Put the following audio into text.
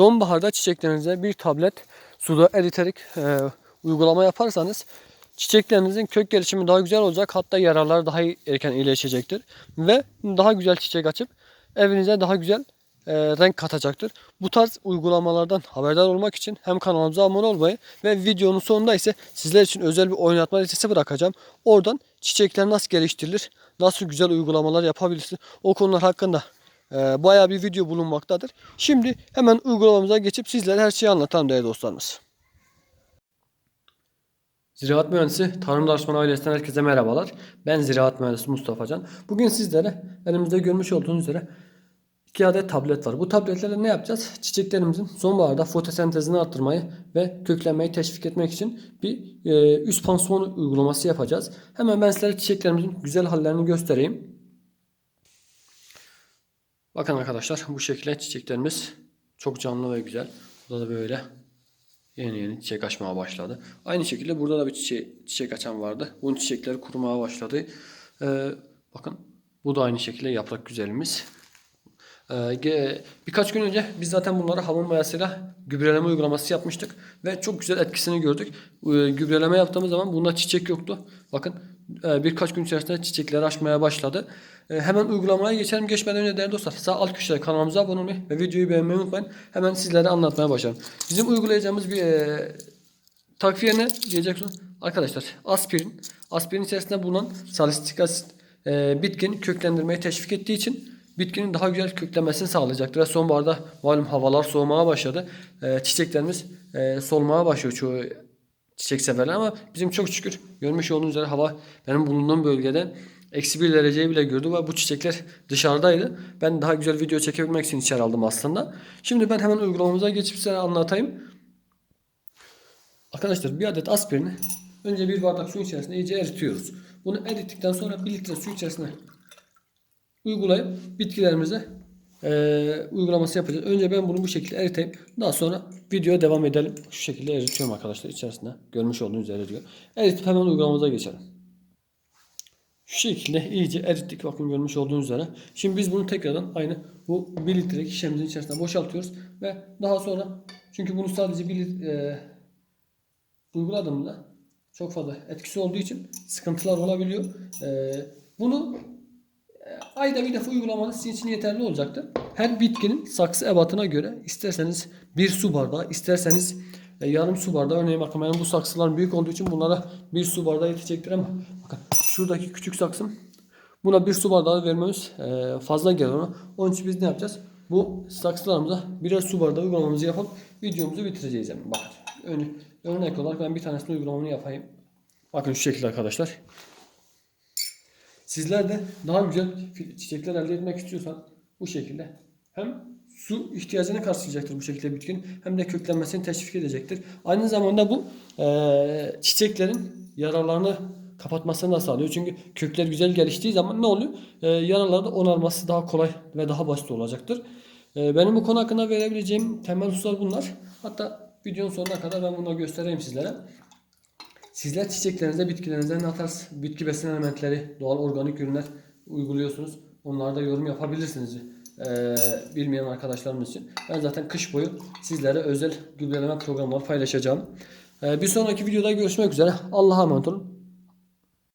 sonbaharda çiçeklerinize bir tablet suda eriterek e, uygulama yaparsanız çiçeklerinizin kök gelişimi daha güzel olacak. Hatta yararlar daha erken iyileşecektir. Ve daha güzel çiçek açıp evinize daha güzel e, renk katacaktır. Bu tarz uygulamalardan haberdar olmak için hem kanalımıza abone olmayı ve videonun sonunda ise sizler için özel bir oynatma listesi bırakacağım. Oradan çiçekler nasıl geliştirilir, nasıl güzel uygulamalar yapabilirsiniz o konular hakkında bayağı bir video bulunmaktadır. Şimdi hemen uygulamamıza geçip sizlere her şeyi anlatalım değerli dostlarımız. Ziraat Mühendisi Tarım Danışmanı ailesinden herkese merhabalar. Ben Ziraat Mühendisi Mustafa Can. Bugün sizlere elimizde görmüş olduğunuz üzere iki adet tablet var. Bu tabletlerle ne yapacağız? Çiçeklerimizin sonbaharda fotosentezini arttırmayı ve köklenmeyi teşvik etmek için bir e, üst pansuman uygulaması yapacağız. Hemen ben sizlere çiçeklerimizin güzel hallerini göstereyim. Bakın arkadaşlar bu şekilde çiçeklerimiz çok canlı ve güzel. Burada da böyle yeni yeni çiçek açmaya başladı. Aynı şekilde burada da bir çiçek, çiçek açan vardı. Bunun çiçekleri kurumaya başladı. Ee, bakın bu da aynı şekilde yaprak güzelimiz. Ee, birkaç gün önce biz zaten bunları hamur mayasıyla gübreleme uygulaması yapmıştık ve çok güzel etkisini gördük. Ee, gübreleme yaptığımız zaman bunda çiçek yoktu. Bakın e, birkaç gün içerisinde çiçekleri açmaya başladı. Ee, hemen uygulamaya geçelim. Geçmeden önce değerli dostlar sağ alt köşede kanalımıza abone olmayı ve videoyu beğenmeyi unutmayın. Hemen sizlere anlatmaya başlayalım. Bizim uygulayacağımız bir e, takviye ne diyeceksiniz? Arkadaşlar aspirin. Aspirin içerisinde bulunan salistik asit e, bitkinin köklendirmeyi teşvik ettiği için bitkinin daha güzel köklenmesini sağlayacaktır. Ve sonbaharda malum havalar soğumaya başladı. E, çiçeklerimiz e, solmaya başlıyor çoğu çiçek severler ama bizim çok şükür görmüş olduğunuz üzere hava benim bulunduğum bölgede eksi bir dereceyi bile gördü ve bu çiçekler dışarıdaydı. Ben daha güzel video çekebilmek için içeri aldım aslında. Şimdi ben hemen uygulamamıza geçip size anlatayım. Arkadaşlar bir adet aspirini önce bir bardak suyun içerisinde iyice eritiyoruz. Bunu erittikten sonra bir litre su içerisine uygulayıp bitkilerimize eee, uygulaması yapacağız. Önce ben bunu bu şekilde eriteyim. Daha sonra videoya devam edelim. Şu şekilde eritiyorum arkadaşlar içerisinde. Görmüş olduğunuz üzere diyor. Eritip hemen uygulamamıza geçelim. Şu şekilde iyice erittik. Bakın görmüş olduğunuz üzere. Şimdi biz bunu tekrardan aynı bu 1 litrelik şişemizin içerisine boşaltıyoruz. Ve daha sonra çünkü bunu sadece 1 litre uyguladığımda çok fazla etkisi olduğu için sıkıntılar olabiliyor. Ee, bunu e, ayda bir defa uygulamanız sizin için yeterli olacaktır. Her bitkinin saksı ebatına göre isterseniz bir su bardağı, isterseniz e, yarım su bardağı. Örneğin bakın benim bu saksılar büyük olduğu için bunlara bir su bardağı yetecektir ama bakın şuradaki küçük saksım buna bir su bardağı vermemiz e, fazla gelir ona. Onun için biz ne yapacağız? Bu saksılarımıza birer su bardağı uygulamamızı yapıp videomuzu bitireceğiz. Yani. Bakın örnek olarak ben bir tanesini uygulamamı yapayım. Bakın şu şekilde arkadaşlar. Sizler de daha güzel çiçekler elde etmek istiyorsan bu şekilde hem su ihtiyacını karşılayacaktır bu şekilde bitkinin hem de köklenmesini teşvik edecektir. Aynı zamanda bu eee, çiçeklerin yararlarını kapatmasını da sağlıyor. Çünkü kökler güzel geliştiği zaman ne oluyor? Eee yaralarda onarması daha kolay ve daha basit olacaktır. Eee, benim bu konu hakkında verebileceğim temel hususlar bunlar. Hatta videonun sonuna kadar ben bunları göstereyim sizlere. Sizler çiçeklerinize, bitkilerinize ne tarz bitki besin elementleri, doğal organik ürünler uyguluyorsunuz? Onlarda yorum yapabilirsiniz. Ee, bilmeyen arkadaşlarımız için. Ben zaten kış boyu sizlere özel gübreleme programları paylaşacağım. Ee, bir sonraki videoda görüşmek üzere. Allah'a emanet olun.